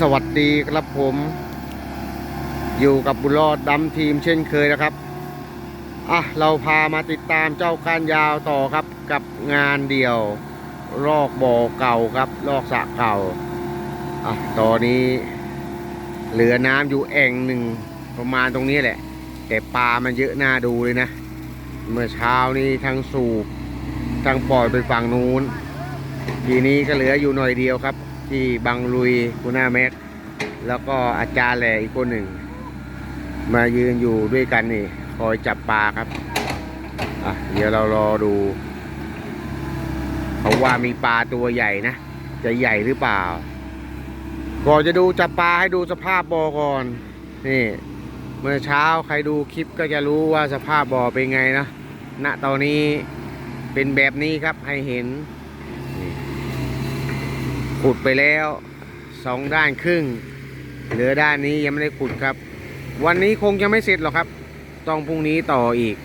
สวัสดีครับผม อยู่กับบุรอดดำทีมเช่นเคยนะครับอะเราพามาติดตามเจ้าการยาวต่อครับกับงานเดี่ยวรอกบ่อเก่าครับรอกสระเก่าอะตอนนี้ เหลือน้ำอยู่แอ่งหนึ่งประมาณตรงนี้แหละ แต่ปลามันเยอะน่าดูเลยนะ เมื่อเช้านี้ทั้งสูบทั้งปล่อยไปฝั่งนู้น ทีนี้ก็เหลืออยู่หน่อยเดียวครับ ที่บังลุยกุน่าแม็ก แล้วก็อาจารย์แหล่อีกคนหนึ่ง มายืนอยู่ด้วยกันนี่ คอยจับปลาครับ อะ เดี๋ยวเรารอดู เขาว่ามีปลาตัวใหญ่นะ จะใหญ่หรือเปล่า ก่อนจะดูจับปลาให้ดูสภาพบ่อก่อน นี่ เมื่อเช้าใครดูคลิปก็จะรู้ว่าสภาพบ่อเป็นไงนะ ณ ตอนนี้เป็นแบบนี้ครับให้เห็น ขุดไปแล้วสองด้านครึ่ง เหลือด้านนี้ยังไม่ได้ขุดครับ วันนี้คงจะไม่เสร็จหรอกครับ ต้องพรุ่งนี้ต่ออีก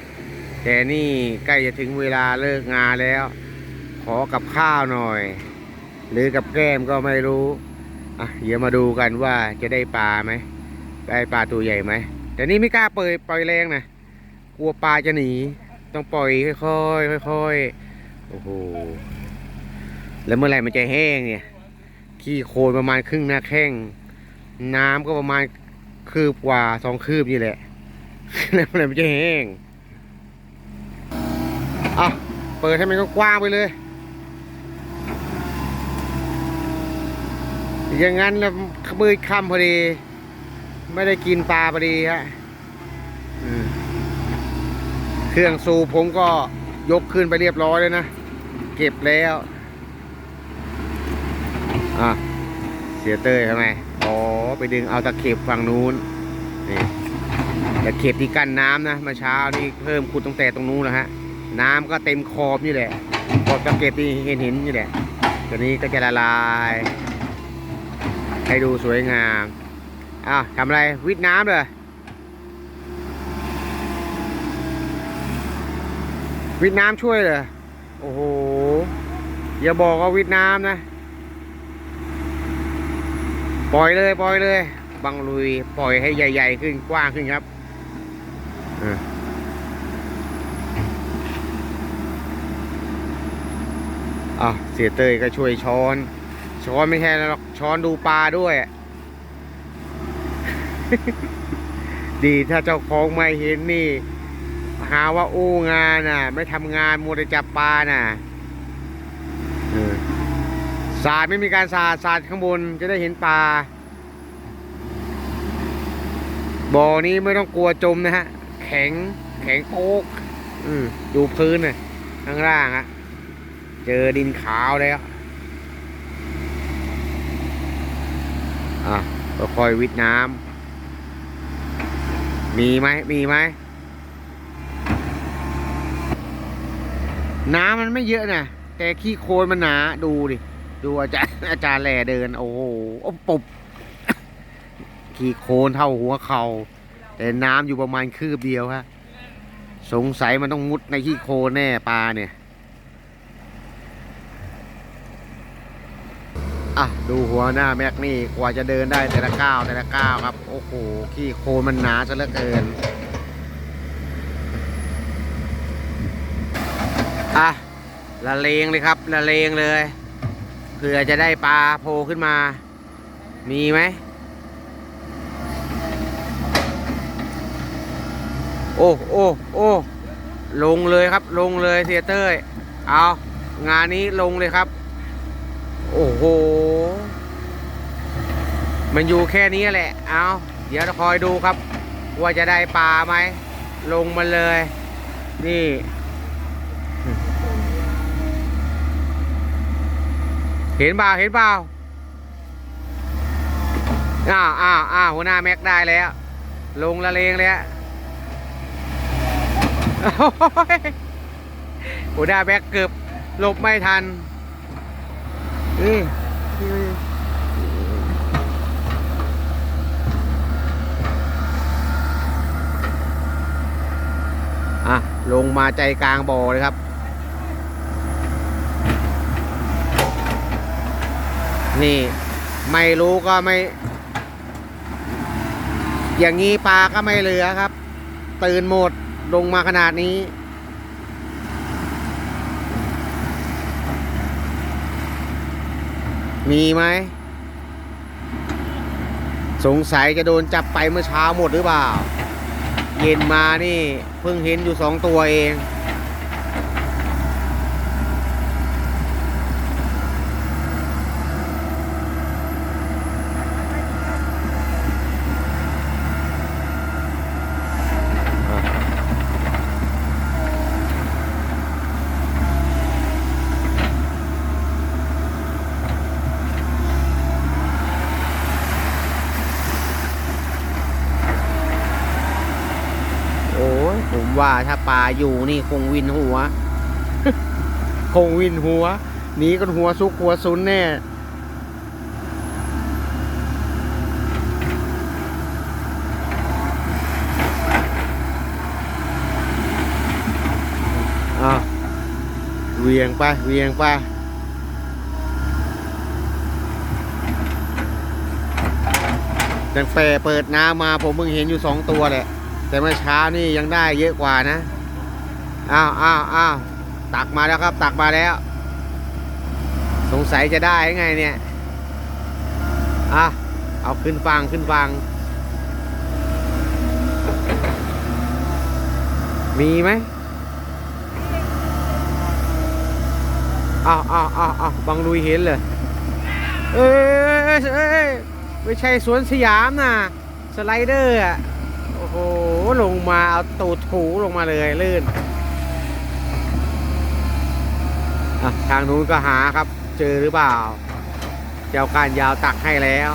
แต่นี่ใกล้จะถึงเวลาเลิกงานแล้ว ขอกับข้าวหน่อย หรือกับแก้มก็ไม่รู้อะเดี๋ยวมาดูกันว่าจะได้ปลาไหมได้ปลาตัวใหญ่ไหมแต่นี่ไม่กล้าเปล่อยปล่อยแรงนะกลัวปลาจะหนี ต้องปล่อยค่อยๆค่อยๆโอ้โหแล้วเมื่อไหร่มันจะแห้งเนี่ย ขี้โคลนประมาณครึ่งหน้าแข้ง น้ำก็ประมาณคืบกว่าสองคืบนี่แหละ แล้วมื่อไหร่มันจะแห้งอะเปิดให้มันกว้างไปเลย อย่างนั้นแล้วมืดค่ำพอดี ไม่ได้กินปลาพอดีฮะเครื่องสูบผมก็ยกขึ้นไปเรียบร้อยเลยนะ เก็บแล้ว อะเสียเต้ยทำไมอ๋อไปดึงเอาตะเข็บฝั่งนู้นนี่ตะเข็บที่กั้นน้ำนะมื่อเช้านี่เพิ่มขุดตั้งแต่ตรงนู้นแล้วฮะน้ำก็เต็มขอบนี่แหละขอบตะเข็บที่เห็นเห็นนี่แหละตัวนี้ก็จะละลายให้ดูสวยงามอ้าวทำอะไรวิดน้ำเลยวิดน้ำช่วยเลยโอ้โหอย่าบอกว่าวิดน้ำนะ ปล่อยเลยปล่อยเลย บังลุยปล่อยให้ใหญ่ ๆ ขึ้นกว้างขึ้นครับอะเสียเตยก็ช่วยช้อน ช้อนไม่ใช่หรอกช้อนดูปลาด้วย ดีถ้าเจ้าของไม่เห็นนี่ หาว่าอู้งานน่ะ ไม่ทำงานมัวแต่จับปลาน่ะ สาดไม่มีการสาดสาดข้างบนจะได้เห็นปลาบ่อนี้ไม่ต้องกลัวจมนะฮะ แข็งแข็งโป๊กอืมดูพื้นน่ะข้างล่างอะเจอดินขาวแล้วอะก็คอยวิดน้ำมีไหมมีไหมน้ำมันไม่เยอะนะแต่ขี้โคลนมันหนาดูดิ ดูอาจารย์อาจารย์แหล่เดิน โอ้โหปุบขี้โคลนเท่าหัวเขา่าแต่น้ำอยู่ประมาณคืบเดียวฮะสงสัยมันต้องมุดในขี้โคลนแน่ปลาเนี่ยอะดูหัวหน้าแม็กนี่กว่าจะเดินได้แต่ละก้าวแต่ละก้าวครับ โอ้โหขี้โคลนมันหนาซะเหลือเกินอะละเลงเลยครับละเลงเลย เผื่อจะได้ปลาโผล่ขึ้นมา มีไหม โอ้โอ้โอ้ลงเลยครับ ลงเลยเสียเต้ย เอางานนี้ลงเลยครับ โอ้โห มันอยู่แค่นี้แหละ เอาเดี๋ยวคอยดูครับ ว่าจะได้ปลาไหม ลงมาเลย นี่ เห็นเปล่าเห็นเปล่าอ้าวอ้าวอ้าวหัวหน้าแม็กได้แล้ว ลงละเลงแล้วโอ้ยหัวหน้าแม็กเกือบหลบไม่ทันนี่อะลงมาใจกลางบ่อเลยครับ นี่ไม่รู้ก็ไม่ อย่างนี้ปลาก็ไม่เหลือครับ ตื่นหมดลงมาขนาดนี้ มีไหม สงสัยจะโดนจับไปเมื่อเช้าหมดหรือเปล่า เย็นมานี่ เพิ่งเห็นอยู่สองตัวเอง โอ้ยผม ว่าถ้าปลาอยู่นี่คงวินหัว คงวินหัวหนีกันหัวซุกหัวซุนแน่อะเวียงไปเวียงไปตั้งแต่เปิดน้ำมาผมเพิ่งเห็นอยู่สองตัวแหละ แต่เมื่อเช้านี่ยังได้เยอะกว่านะอ้าวอ้าวอ้าวตักมาแล้วครับ ตักมาแล้ว สงสัยจะได้ไงเนี่ยอะเอาขึ้นฟังขึ้นฟัง มีไหมอ้าวอ้าวอ้าวอ้าวบังลุยเห็นเลยเอ้ยเอ้ยไม่ใช่สวนสยามนะสไลเดอร์อะ หลงมาเอาตูดถูลงมาเลยลื่นทางนู้นก็หาครับ เจอหรือเปล่า เจ้าการยาวตักให้แล้ว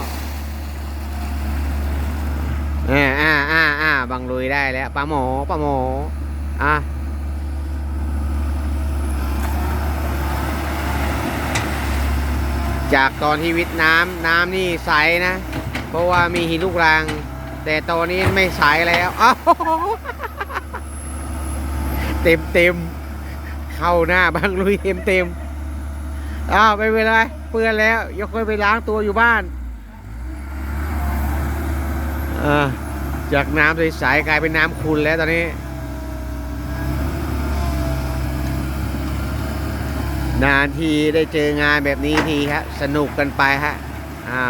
อ่าอ่าอ่าอ่าบังลุยได้แล้วปลาหมอปลาหมออะจากตอนที่วิทน้ำน้ำนี่ใสนะ เพราะว่ามีหินลูกรัง แต่ตอนนี้ไม่ใสแล้วเต็มเต็มเข้าหน้าบางลุยเต็มเต็มอ้าวไม่เป็นไรเปื้อนแล้ว ยกค่อยไปล้างตัวอยู่บ้านอ่าจากน้ำใสๆกลายเป็นน้ำขุ่นแล้วตอนนี้ นานทีได้เจองานแบบนี้ทีครับสนุกกันไปฮะอ่า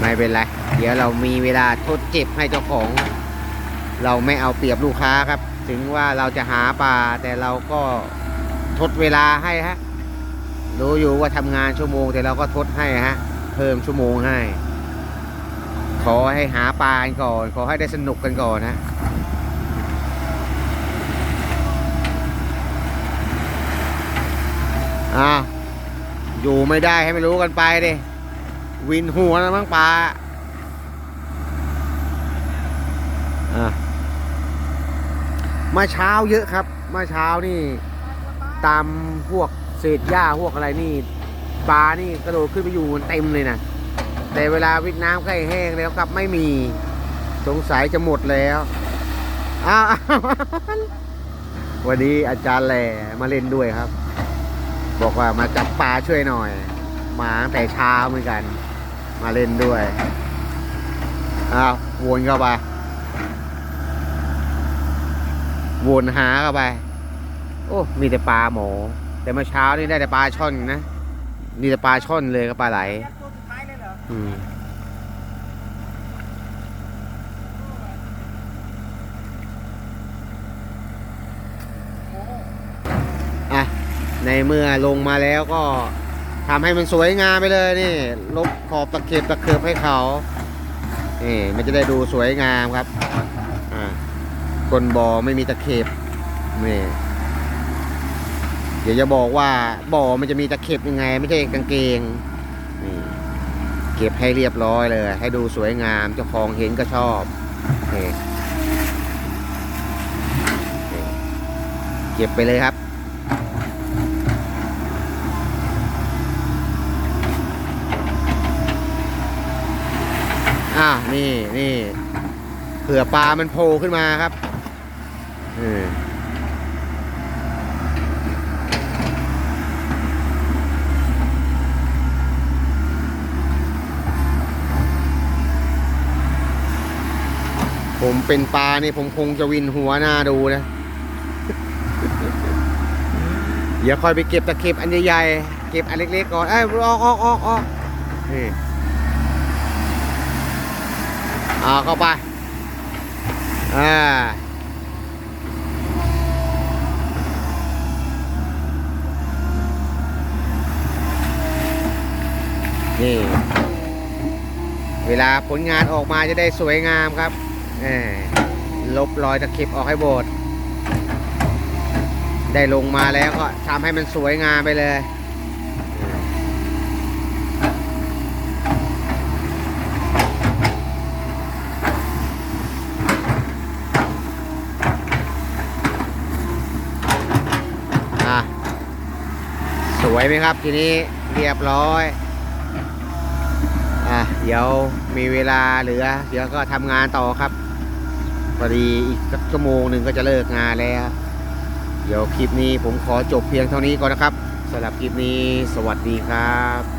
ไม่เป็นไร เดี๋ยวเรามีเวลาทดเจ็บให้เจ้าของ เราไม่เอาเปรียบลูกค้าครับ ถึงว่าเราจะหาปลาแต่เราก็ทดเวลาให้ฮะ รู้อยู่ว่าทำงานชั่วโมง แต่เราก็ทดให้ฮะ เพิ่มชั่วโมงให้ ขอให้หาปลาก่อน ขอให้ได้สนุกกันก่อนฮะอ่าอยู่ไม่ได้ให้ไม่รู้กันไปดิ วินหัวแล้วมั้งปลาอะมาเช้าเยอะครับ มาเช้านี่ ตามพวกเศษหญ้าพวกอะไรนี่ปลานี่กระโดดขึ้นไปอยู่มันเต็มเลยนะแต่เวลาวิทน้ำใกล้แห้งแล้วครับไม่มีสงสัยจะหมดแล้วอ้าววันนี้อาจารย์แหล่มาเล่นด้วยครับ บอกว่ามาจับปลาช่วยหน่อย มาตั้งแต่เช้าเหมือนกัน มาเล่นด้วย อ้าว วนเข้าไป วนหาเข้าไป โอ้ มีแต่ปลาหมอ แต่เมื่อเช้านี่ได้แต่ปลาช่อนนะนี่แต่ปลาช่อนเลยกับปลาไหลออืมอะ ในเมื่อลงมาแล้วก็ ทำให้มันสวยงามไปเลยนี่ ลบขอบตะเข็บตะเข็บให้เขานี่มันจะได้ดูสวยงามครับอ่าก้นบ่อไม่มีตะเข็บนี่เดี๋ยวจะบอกว่าบ่อมันจะมีตะเข็บยังไง ไม่ใช่กางเกงนี่เก็บให้เรียบร้อยเลย ให้ดูสวยงามเจ้าของเห็นก็ชอบนี่เก็บไปเลยครับ อ่านี่นี่เผื่อปลามันโผล่ขึ้นมาครับผมเป็นปลานี่ผมคงจะวินหัวหน้าดูนะ เดี๋ยวคอยไปเก็บตะเข็บอันใหญ่ๆ เก็บอันเล็กๆก่อน เอ้ยออกออกออกออกนี่ อาเข้าไป อ่า นี่ เวลาผลงานออกมาจะได้สวยงามครับลบรอยตะเข็บออกให้โบดได้ลงมาแล้วก็ทำให้มันสวยงามไปเลย อะ ส วยไหมครับทีนี้เรียบร้อยอะเดี๋ยวมีเวลาเหลือ เดี๋ยวก็ทำงานต่อครับพอดีอีกสักชั่วโมงหนึ่งก็จะเลิกงานแล้ว เดี๋ยวคลิปนี้ผมขอจบเพียงเท่านี้ก่อนนะครับสำหรับคลิปนี้สวัสดีครับ